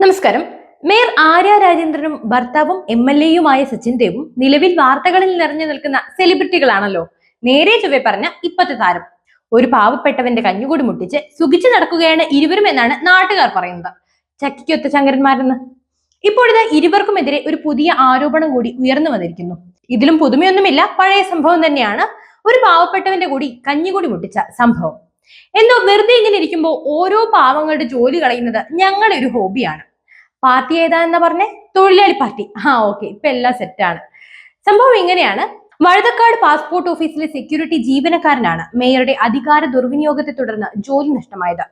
നമസ്കാരം. മേയർ ആര്യ രാജേന്ദ്രനും ഭർത്താവും എം എൽ എയുമായ സച്ചിൻ ദേവും നിലവിൽ വാർത്തകളിൽ നിറഞ്ഞു നിൽക്കുന്ന സെലിബ്രിറ്റികളാണല്ലോ. നേരെ ചൊവ്വെ പറഞ്ഞ ഇപ്പത്തെ താരം. ഒരു പാവപ്പെട്ടവന്റെ കഞ്ഞുകൂടി മുട്ടിച്ച് സുഖിച്ചു നടക്കുകയാണ് ഇരുവരും എന്നാണ് നാട്ടുകാർ പറയുന്നത്. ചക്കിക്കൊത്ത ശങ്കരന്മാരെന്ന്. ഇപ്പോഴത്തെ ഇരുവർക്കുമെതിരെ ഒരു പുതിയ ആരോപണം കൂടി ഉയർന്നു വന്നിരിക്കുന്നു. ഇതിലും പുതുമയൊന്നുമില്ല പഴയ സംഭവം തന്നെയാണ് ഒരു പാവപ്പെട്ടവന്റെ കൂടി കഞ്ഞുകൂടി മുട്ടിച്ച സംഭവം. എന്തോ വെറുതെ ഇങ്ങനെ ഇരിക്കുമ്പോൾ ഓരോ പാവങ്ങളുടെ ജോലി കളയുന്നത് ഞങ്ങളുടെ ഒരു ഹോബിയാണ്. പാർട്ടി ഏതാണെന്ന് പറഞ്ഞേ? തൊഴിലാളി പാർട്ടി. ആ ഓക്കെ ഇപ്പൊ എല്ലാം സെറ്റാണ് സംഭവം ഇങ്ങനെയാണ്. വഴുതക്കാട് പാസ്പോർട്ട് ഓഫീസിലെ സെക്യൂരിറ്റി ജീവനക്കാരനാണ് മേയറുടെ അധികാര ദുർവിനിയോഗത്തെ തുടർന്ന് ജോലി നഷ്ടമായത്.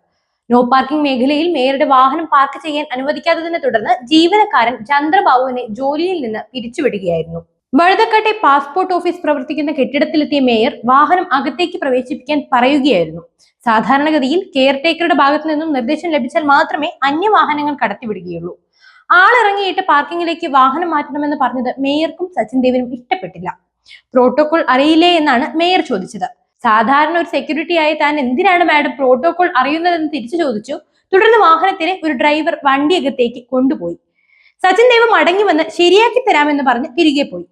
നോ പാർക്കിംഗ് മേഖലയിൽ മേയറുടെ വാഹനം പാർക്ക് ചെയ്യാൻ അനുവദിക്കാത്തതിനെ തുടർന്ന് ജീവനക്കാരൻ ചന്ദ്രബാബുവിനെ ജോലിയിൽ നിന്ന് പിരിച്ചുവിടുകയായിരുന്നു. വഴുതക്കാട്ടെ പാസ്പോർട്ട് ഓഫീസ് പ്രവർത്തിക്കുന്ന കെട്ടിടത്തിലെത്തിയ മേയർ വാഹനം അകത്തേക്ക് പ്രവേശിപ്പിക്കാൻ പറയുകയായിരുന്നു. സാധാരണഗതിയിൽ കെയർ ടേക്കറുടെ ഭാഗത്തു നിന്നും നിർദ്ദേശം ലഭിച്ചാൽ മാത്രമേ അന്യവാഹനങ്ങൾ കടത്തിവിടുകയുള്ളൂ. ആളിറങ്ങിയിട്ട് പാർക്കിങ്ങിലേക്ക് വാഹനം മാറ്റണമെന്ന് പറഞ്ഞത് മേയർക്കും സച്ചിൻ ദേവിനും ഇഷ്ടപ്പെട്ടില്ല. പ്രോട്ടോകോൾ അറിയില്ലേ എന്നാണ് മേയർ ചോദിച്ചത്. സാധാരണ ഒരു സെക്യൂരിറ്റി ആയി താൻ എന്തിനാണ് മാഡം പ്രോട്ടോകോൾ അറിയുന്നതെന്ന് തിരിച്ചു ചോദിച്ചു. തുടർന്ന് വാഹനത്തിലെ ഒരു ഡ്രൈവർ വണ്ടിയകത്തേക്ക് കൊണ്ടുപോയി. സച്ചിൻ ദേവ് മടങ്ങി വന്ന് ശരിയാക്കി തരാമെന്ന് പറഞ്ഞ് തിരികെ പോയി.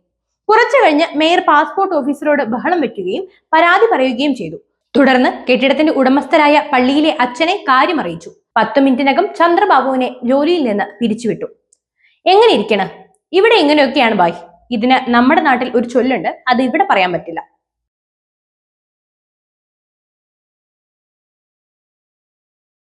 കുറച്ചു കഴിഞ്ഞ് മേയർ പാസ്പോർട്ട് ഓഫീസറോട് ബഹളം വെക്കുകയും പരാതി പറയുകയും ചെയ്തു. തുടർന്ന് കെട്ടിടത്തിന്റെ ഉടമസ്ഥരായ പള്ളിയിലെ അച്ഛനെ കാര്യമറിയിച്ചു പത്ത് മിനിറ്റിനകം ചന്ദ്രബാബുവിനെ ജോലിയിൽ നിന്ന് പിരിച്ചുവിട്ടു. എങ്ങനെ ഇരിക്കണം? ഇവിടെ ഇങ്ങനെയൊക്കെയാണ് ബായ് ഇതിന് നമ്മുടെ നാട്ടിൽ ഒരു ചൊല്ലുണ്ട്. അത് ഇവിടെ പറയാൻ പറ്റില്ല.